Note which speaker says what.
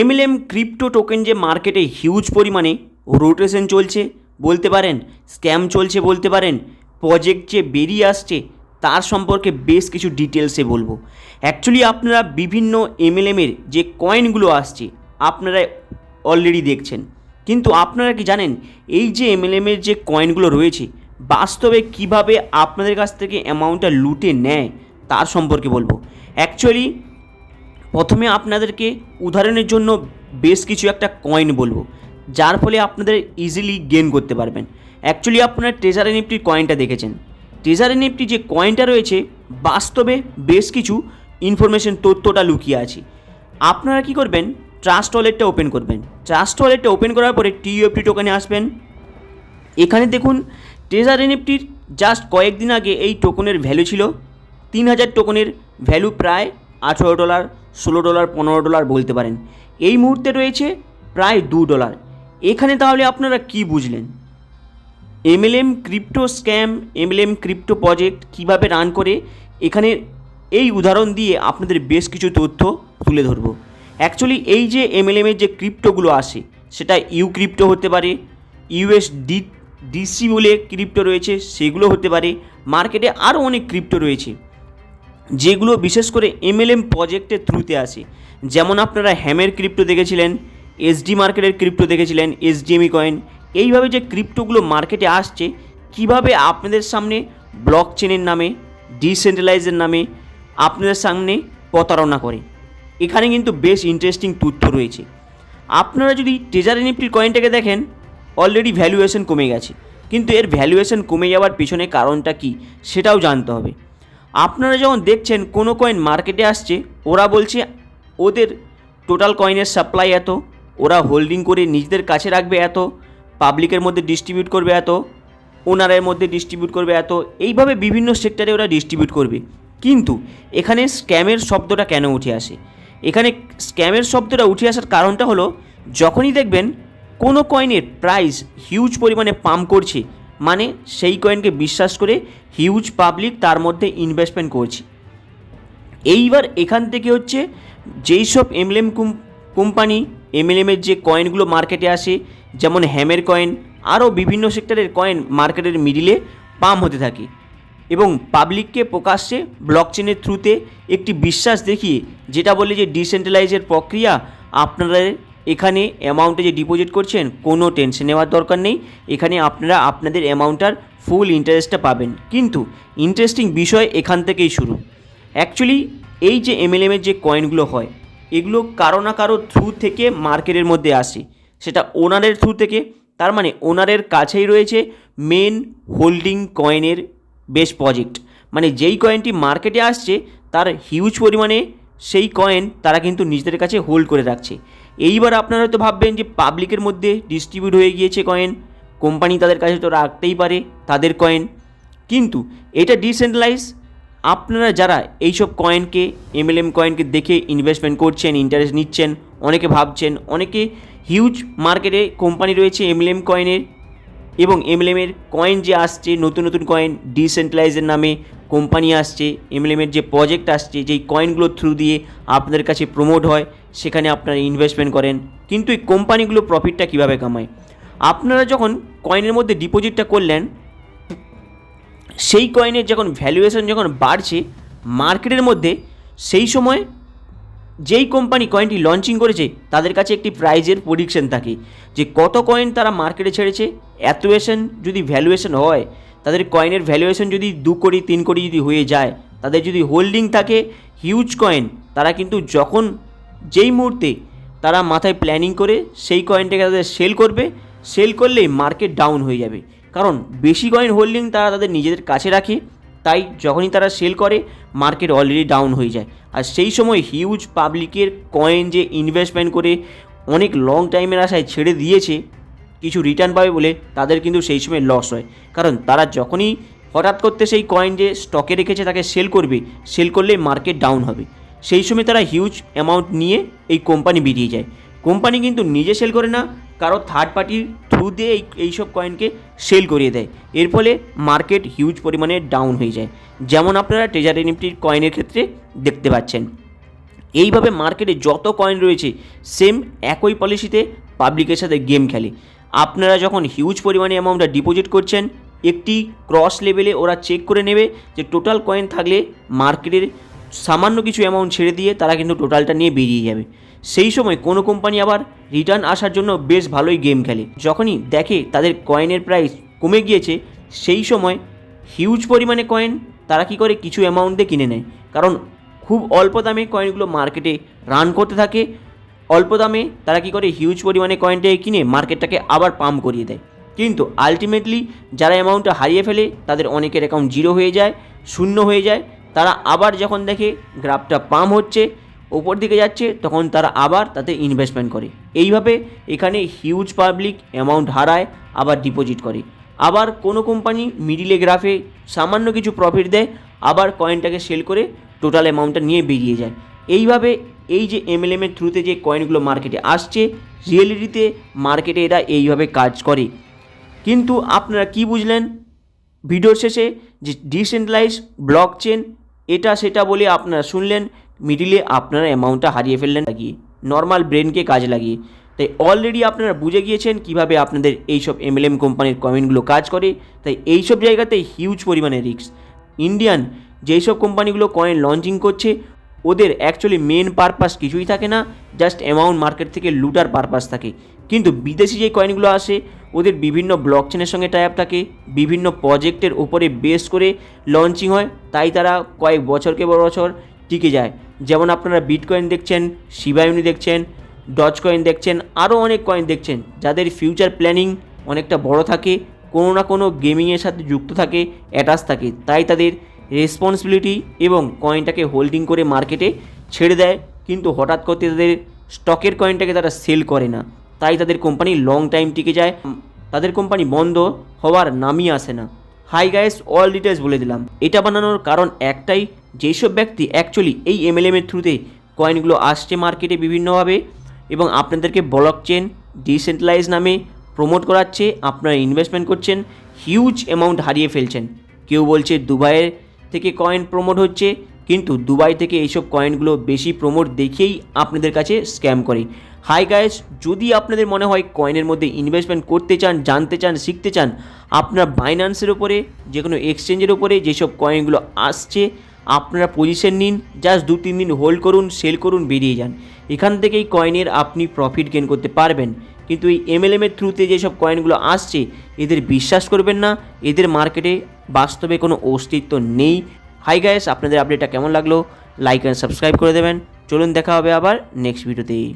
Speaker 1: MLM crypto token যে মার্কেটে huge পরিমাণে রোটেশন চলছে, বলতে পারেন স্ক্যাম চলছে বলতে পারেন প্রজেক্ট যে বেরিয়ে আসছে, তার সম্পর্কে বেশ কিছু ডিটেলসে বলব। অ্যাকচুয়ালি আপনারা বিভিন্ন এমএলএমের যে কয়েনগুলো আসছে, আপনারা অলরেডি দেখছেন। কিন্তু আপনারা কি জানেন, এই যে এমএলএমের যে কয়েনগুলো রয়েছে, বাস্তবে কীভাবে আপনাদের কাছ থেকে অ্যামাউন্টটা লুটে নেয়, তার সম্পর্কে বলব। অ্যাকচুয়ালি প্রথমে আপনাদেরকে উদাহরণের জন্য বেশ কিছু একটা কয়েন বলব, যার ফলে আপনাদের ইজিলি গেন করতে পারবেন। অ্যাকচুয়ালি আপনারা ট্রেজার নিফটির কয়েনটা দেখেছেন। ট্রেজার নিফটি যে কয়েনটা রয়েছে, বাস্তবে বেশ কিছু ইনফরমেশন তথ্যটা লুকিয়ে আছে। আপনারা কি করবেন? ট্রাস্ট ওয়ালেটটা ওপেন করবেন। ট্রাস্ট ওয়ালেটটা ওপেন করার পরে টিইউএফটি টোকেনে আসবেন। এখানে দেখুন ট্রেজার এনএফটির জাস্ট কয়েকদিন আগে এই টোকনের ভ্যালু ছিল তিন হাজার টোকনের ভ্যালু প্রায় আঠেরো ডলার ষোলো ডলার, পনেরো ডলার বলতে পারেন। এই মুহূর্তে রয়েছে প্রায় দু ডলার। এখানে তাহলে আপনারা কি বুঝলেন? MLM crypto scam MLM crypto project কীভাবে রান করে? এখানে এই উদাহরণ দিয়ে আপনাদের বেশ কিছু তথ্য তুলে ধরবো। অ্যাকচুয়ালি এই যে এমএলএমের যে ক্রিপ্টোগুলো আসে, সেটা ইউ ক্রিপ্টো হতে পারে ইউএস ডি ডিসি বলে ক্রিপ্টো রয়েছে, সেগুলো হতে পারে। মার্কেটে আরও অনেক ক্রিপ্টো রয়েছে। যেগুলো বিশেষ করে এমএলএম প্রজেক্টের থ্রুতে আসে। যেমন আপনারা হ্যামের ক্রিপ্টো দেখেছিলেন এসডি মার্কেটের ক্রিপ্টো দেখেছিলেন এসডিএমই কয়েন এইভাবে যে ক্রিপ্টোগুলো মার্কেটে আসছে, কীভাবে আপনাদের সামনে ব্লক চেনের নামে ডিসেন্ট্রালাইজের নামে আপনাদের সামনে প্রতারণা করে। এখানে কিন্তু বেশ ইন্টারেস্টিং তথ্য রয়েছে। আপনারা যদি ট্রেজার নিফটির কয়েনটাকে দেখেন অলরেডি ভ্যালুয়েশন কমে গেছে। কিন্তু এর ভ্যালুয়েশন কমে যাওয়ার পিছনে কারণটা কি, সেটাও জানতে হবে। আপনারা যখন দেখছেন কোনো কয়েন মার্কেটে আসছে, ওরা বলছে ওদের টোটাল কয়েনের সাপ্লাই এত, ওরা হোল্ডিং করে নিজেদের কাছে রাখবে এত পাবলিকের মধ্যে ডিস্ট্রিবিউট করবে এত ওনারের মধ্যে ডিস্ট্রিবিউট করবে এত, এইভাবে বিভিন্ন সেক্টরে ওরা ডিস্ট্রিবিউট করবে। কিন্তু এখানে স্ক্যামের শব্দটা কেন উঠে আসে? এখানে স্ক্যামের শব্দটা উঠে আসার কারণটা হলো, যখনই দেখবেন কোনো কয়েনের প্রাইস হিউজ পরিমাণে পাম্প করছে মানে সেই কয়েনকে বিশ্বাস করে হিউজ পাবলিক তার মধ্যে ইনভেস্টমেন্ট করছে। এইবার এখান থেকে হচ্ছে যেই সব এমএলএম কোম্পানি এমএলএমের যে কয়েনগুলো মার্কেটে আসে, যেমন হ্যামের কয়েন আরও বিভিন্ন সেক্টরের কয়েন মার্কেটের মিডিলে পাম হতে থাকে এবং পাবলিককে প্রকাশ্যে ব্লক চেনের থ্রুতে একটি বিশ্বাস দেখিয়ে, যেটা বলে যে ডিসেন্ট্রালাইজের প্রক্রিয়া আপনারা এখানে অ্যামাউন্টে যে ডিপোজিট করছেন, কোনো টেনশন নেওয়ার দরকার নেই। এখানে আপনারা আপনাদের অ্যামাউন্টটার ফুল ইন্টারেস্টটা পাবেন। কিন্তু ইন্টারেস্টিং বিষয় এখান থেকেই শুরু। অ্যাকচুয়ালি এই যে এমএলএমের যে কয়েনগুলো হয়, এগুলো কারও না কারও থ্রু থেকে মার্কেটের মধ্যে আসে। সেটা ওনারের থ্রু থেকে, তার মানে ওনারের কাছেই রয়েছে মেন হোল্ডিং কয়েনের বেশ প্রজেক্ট মানে যেই কয়েনটি মার্কেটে আসছে, তার হিউজ পরিমাণে সেই কয়েন তারা কিন্তু নিজেদের কাছে হোল্ড করে রাখছে। এইবার আপনারা হয়তো ভাববেন যে পাবলিকের মধ্যে ডিস্ট্রিবিউট হয়ে গিয়েছে কয়েন কোম্পানি তাদের কাছে তো রাখতেই পারে তাদের কয়েন কিন্তু এটা ডিসেন্ট্রালাইজ আপনারা যারা এইসব কয়েনকে এমএলএম কয়েনকে দেখে ইনভেস্টমেন্ট করছেন ইন্টারেস্ট নিচ্ছেন, অনেকে ভাবছেন, অনেকে হিউজ মার্কেটে কোম্পানি রয়েছে এমএলএম কয়েনের এবং এমএলএমের কয়েন যে আসছে, নতুন নতুন কয়েন ডিসেন্ট্রালাইজের নামে কোম্পানি আসছে এমএলএমের যে প্রজেক্ট আসছে, যেই কয়েনগুলোর থ্রু দিয়ে আপনাদের কাছে প্রমোট হয়, সেখানে আপনারা ইনভেস্টমেন্ট করেন। কিন্তু এই কোম্পানিগুলো প্রফিটটা কীভাবে কামায়? আপনারা যখন কয়েনের মধ্যে ডিপোজিটটা করলেন, সেই কয়েনের যখন ভ্যালুয়েশন যখন বাড়ছে মার্কেটের মধ্যে সেই সময় যেই কোম্পানি কয়েনটি লঞ্চিং করেছে, তাদের কাছে একটি প্রাইজের প্রেডিকশন থাকে। যে কত কয়েন তারা মার্কেটে ছেড়েছে অ্যাতুয়েশন যদি ভ্যালুয়েশন হয়, তাদের কয়েনের ভ্যালুয়েশন যদি দু কোটি, তিন কোটি যদি হয়ে যায়, তাদের যদি হোল্ডিং থাকে হিউজ কয়েন তারা কিন্তু যখন যেই মুহূর্তে তারা মাথায় প্ল্যানিং করে, সেই কয়েনটাকে তাদের সেল করবে সেল করলেই মার্কেট ডাউন হয়ে যাবে। কারণ বেশি কয়েন হোল্ডিং তারা তাদের নিজেদের কাছে রাখে তাই যখনই তারা সেল করে মার্কেট অলরেডি ডাউন হয়ে যায়। আর সেই সময় হিউজ পাবলিকের কয়েন যে ইনভেস্টমেন্ট করে অনেক লং টাইমের আশায় ছেড়ে দিয়েছে, কিছু রিটার্ন পাবে বলে তাদের কিন্তু সেই সময় লস হয়। কারণ তারা যখনই হঠাৎ করতে সেই কয়েন যে স্টকে রেখেছে তাকে সেল করবে সেল করলে মার্কেট ডাউন হবে। সেই সময় তারা হিউজ অ্যামাউন্ট নিয়ে এই কোম্পানি বেরিয়ে যায়। কোম্পানি কিন্তু নিজে সেল করে না, কারও থার্ড পার্টির থ্রু দিয়ে এই এইসব কয়েনকে সেল করিয়ে দেয়। এর ফলে মার্কেট হিউজ পরিমাণে ডাউন হয়ে যায়। যেমন আপনারা ট্রেজারি নিফটির কয়েনের ক্ষেত্রে দেখতে পাচ্ছেন। এইভাবে মার্কেটে যত কয়েন রয়েছে সেম একই পলিসিতে পাবলিকের সাথে গেম খেলে। আপনারা যখন হিউজ পরিমাণে অ্যামাউন্টটা ডিপোজিট করছেন, একটি ক্রস লেভেলে ওরা চেক করে নেবে যে টোটাল কয়েন থাকলে মার্কেটের সামান্য কিছু অ্যামাউন্ট ছেড়ে দিয়ে তারা কিন্তু টোটালটা নিয়ে বেরিয়ে যাবে। সেই সময় কোনো কোম্পানি আবার রিটার্ন আসার জন্য বেশ ভালোই গেম খেলে। যখনই দেখে তাদের কয়েনের প্রাইস কমে গিয়েছে, সেই সময় হিউজ পরিমাণে কয়েন তারা কি করে কিছু অ্যামাউন্ট কিনে নেয়। কারণ খুব অল্প দামে কয়েনগুলো মার্কেটে রান করতে থাকে, অল্প দামে তারা কি করে হিউজ পরিমাণে কয়েনটাকে কিনে মার্কেটটাকে আবার পাম্প করিয়ে দেয়। কিন্তু আলটিমেটলি যারা অ্যামাউন্টটা হারিয়ে ফেলে, তাদের অনেকের অ্যাকাউন্ট জিরো হয়ে যায়, শূন্য হয়ে যায়। তারা আবার যখন দেখে গ্রাফটা পাম্প হচ্ছে ওপর দিকে যাচ্ছে, তখন তারা আবার তাতে ইনভেস্টমেন্ট করে। এইভাবে এখানে হিউজ পাবলিক অ্যামাউন্ট হারায়, আবার ডিপোজিট করে। আবার কোনো কোম্পানি মিডিলে গ্রাফে সামান্য কিছু প্রফিট দেয়, আবার কয়েনটাকে সেল করে টোটাল অ্যামাউন্টটা নিয়ে বেরিয়ে যায়। এইভাবে এই যে এমএলএমের থ্রুতে যে কয়েনগুলো মার্কেটে আসছে রিয়েলিটিতে মার্কেটে এরা এইভাবে কাজ করে। কিন্তু আপনারা কি বুঝলেন ভিডিওর শেষে? যে ডিসেন্ট্রালাইজ ব্লক চেন এটা সেটা বলে আপনারা শুনলেন। মিডিলে আপনারা অ্যামাউন্টটা হারিয়ে ফেললেন লাগিয়ে নর্মাল ব্রেনকে কাজে লাগিয়ে তাই অলরেডি আপনারা বুঝে গিয়েছেন কীভাবে আপনাদের এইসব এমএলএম কোম্পানির কয়েনগুলো কাজ করে। তাই এইসব জায়গাতে হিউজ পরিমাণে রিস্ক ইন্ডিয়ান যেই সব কোম্পানিগুলো কয়েন লঞ্চিং করছে, ওদের অ্যাকচুয়ালি মেন পারপাস কিছুই থাকে না জাস্ট অ্যামাউন্ট মার্কেট থেকে লুটার পারপাস থাকে। কিন্তু বিদেশি যে কয়েনগুলো আসে, ওদের বিভিন্ন ব্লক চেনের সঙ্গে টাই আপ থাকে, বিভিন্ন প্রজেক্টের উপরে বেস করে লঞ্চিং হয়, তাই তারা কয়েক বছরকে বড় বছর টিকে যায়। যেমন আপনারা বিট কয়েন দেখছেন শিবায়ুনি দেখছেন ডচ কয়েন দেখছেন আরও অনেক কয়েন দেখছেন, যাদের ফিউচার প্ল্যানিং অনেকটা বড় থাকে, কোনো না কোনো গেমিংয়ের সাথে যুক্ত থাকে অ্যাটাচ থাকে, তাই তাদের রেসপন্সিবিলিটি এবং কয়েনটাকে হোল্ডিং করে মার্কেটে ছেড়ে দেয়, কিন্তু হঠাৎ করতে তাদের স্টকের কয়েনটাকে তারা সেল করে না, তাই তাদের কোম্পানি লং টাইম টিকে যায়, তাদের কোম্পানি বন্ধ হওয়ার নামই আসে না। হাই গাইস অল ডিটেলস বলে দিলাম। এটা বানানোর কারণ একটাই যেসব ব্যক্তি অ্যাকচুয়ালি এই এমএলএম এর থ্রুতে কয়েনগুলো আসছে মার্কেটে বিভিন্নভাবে এবং আপনাদেরকে ব্লক চেন ডিসেন্ট্রালাইজ নামে প্রমোট করাচ্ছে, আপনারা ইনভেস্টমেন্ট করছেন হিউজ অ্যামাউন্ট হারিয়ে ফেলছেন। কেউ বলছে দুবাইয়ের থেকে কয়েন প্রমোট হচ্ছে, কিন্তু দুবাই থেকে এইসব কয়েনগুলো বেশি প্রমোট দেখেই আপনাদের কাছে স্ক্যাম করে। হাই গাইস যদি আপনাদের মনে হয় কয়েনের মধ্যে ইনভেস্টমেন্ট করতে চান, জানতে চান, শিখতে চান, আপনার বাইন্যান্সের ওপরে যে কোনো এক্সচেঞ্জের ওপরে যেসব কয়েনগুলো আসছে আপনারা পজিশন নিন জাস্ট দু, তিন দিন হোল্ড করুন সেল করুন, বেরিয়ে যান। এখান থেকেই কয়েনের আপনি প্রফিট গেন করতে পারবেন। কিন্তু এই এমএলএম এর থ্রুতে যেসব কয়েনগুলো আসছে, এদের বিশ্বাস করবেন না, এদের মার্কেটে বাস্তবে কোনো অস্তিত্ব নেই। হাই গাইস আপনাদের আপডেটটা কেমন লাগল? লাইক অ্যান্ড সাবস্ক্রাইব করে দেবেন। চলুন দেখা হবে আবার নেক্সট ভিডিওতে